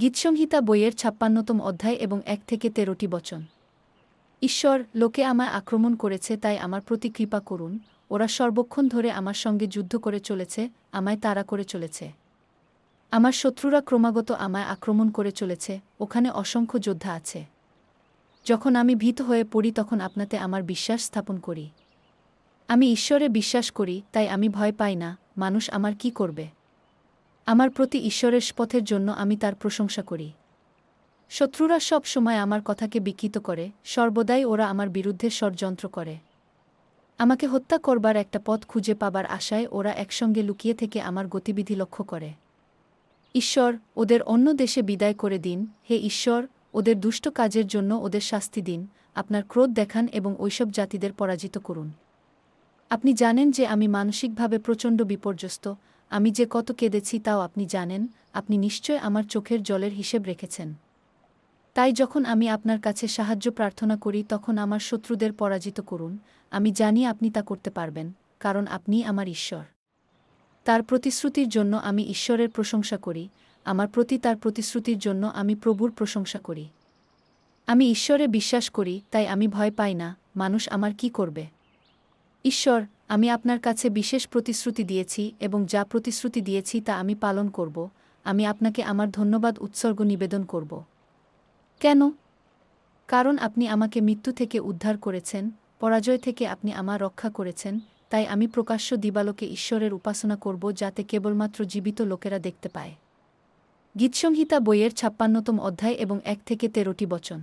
গীতসংহিতা বইয়ের ছাপ্পান্নতম অধ্যায় এবং এক থেকে তেরোটি বচন। ঈশ্বর, লোকে আমায় আক্রমণ করেছে, তাই আমার প্রতি কৃপা করুন। ওরা সর্বক্ষণ ধরে আমার সঙ্গে যুদ্ধ করে চলেছে, আমায় তাড়া করে চলেছে। আমার শত্রুরা ক্রমাগত আমায় আক্রমণ করে চলেছে, ওখানে অসংখ্য যোদ্ধা আছে। যখন আমি ভীত হয়ে পড়ি, তখন আপনাতে আমার বিশ্বাস স্থাপন করি। আমি ঈশ্বরে বিশ্বাস করি, তাই আমি ভয় পাই না, মানুষ আমার কি করবে? আমার প্রতি ঈশ্বরের পথের জন্য আমি তার প্রশংসা করি। শত্রুরা সব সময় আমার কথাকে বিকৃত করে, সর্বদাই ওরা আমার বিরুদ্ধে ষড়যন্ত্র করে। আমাকে হত্যা করবার একটা পথ খুঁজে পাবার আশায় ওরা একসঙ্গে লুকিয়ে থেকে আমার গতিবিধি লক্ষ্য করে। ঈশ্বর, ওদের অন্য দেশে বিদায় করে দিন। হে ঈশ্বর, ওদের দুষ্ট কাজের জন্য ওদের শাস্তি দিন। আপনার ক্রোধ দেখান এবং ওইসব জাতিদের পরাজিত করুন। আপনি জানেন যে আমি মানসিকভাবে প্রচণ্ড বিপর্যস্ত। আমি যে কত কেঁদেছি তাও আপনি জানেন, আপনি নিশ্চয় আমার চোখের জলের হিসেব রেখেছেন। তাই যখন আমি আপনার কাছে সাহায্য প্রার্থনা করি, তখন আমার শত্রুদের পরাজিত করুন। আমি জানি আপনি তা করতে পারবেন, কারণ আপনি আমার ঈশ্বর। তার প্রতিশ্রুতির জন্য আমি ঈশ্বরের প্রশংসা করি, আমার প্রতি তার প্রতিশ্রুতির জন্য আমি প্রভুর প্রশংসা করি। আমি ঈশ্বরে বিশ্বাস করি, তাই আমি ভয় পাই না, মানুষ আমার কি করবে? ঈশ্বর, আমি আপনার কাছে বিশেষ প্রতিশ্রুতি দিয়েছি এবং যা প্রতিশ্রুতি দিয়েছি তা আমি পালন করব। আমি আপনাকে আমার ধন্যবাদ উৎসর্গ নিবেদন করব। কেন? কারণ আপনি আমাকে মৃত্যু থেকে উদ্ধার করেছেন, পরাজয় থেকে আপনি আমার রক্ষা করেছেন, তাই আমি প্রকাশ্য দিবালোকে ঈশ্বরের উপাসনা করব যাতে কেবলমাত্র জীবিত লোকেরা দেখতে পায়। গীতসংহিতা বইয়ের ছাপ্পান্নতম অধ্যায় এবং এক থেকে তেরোটি বচন।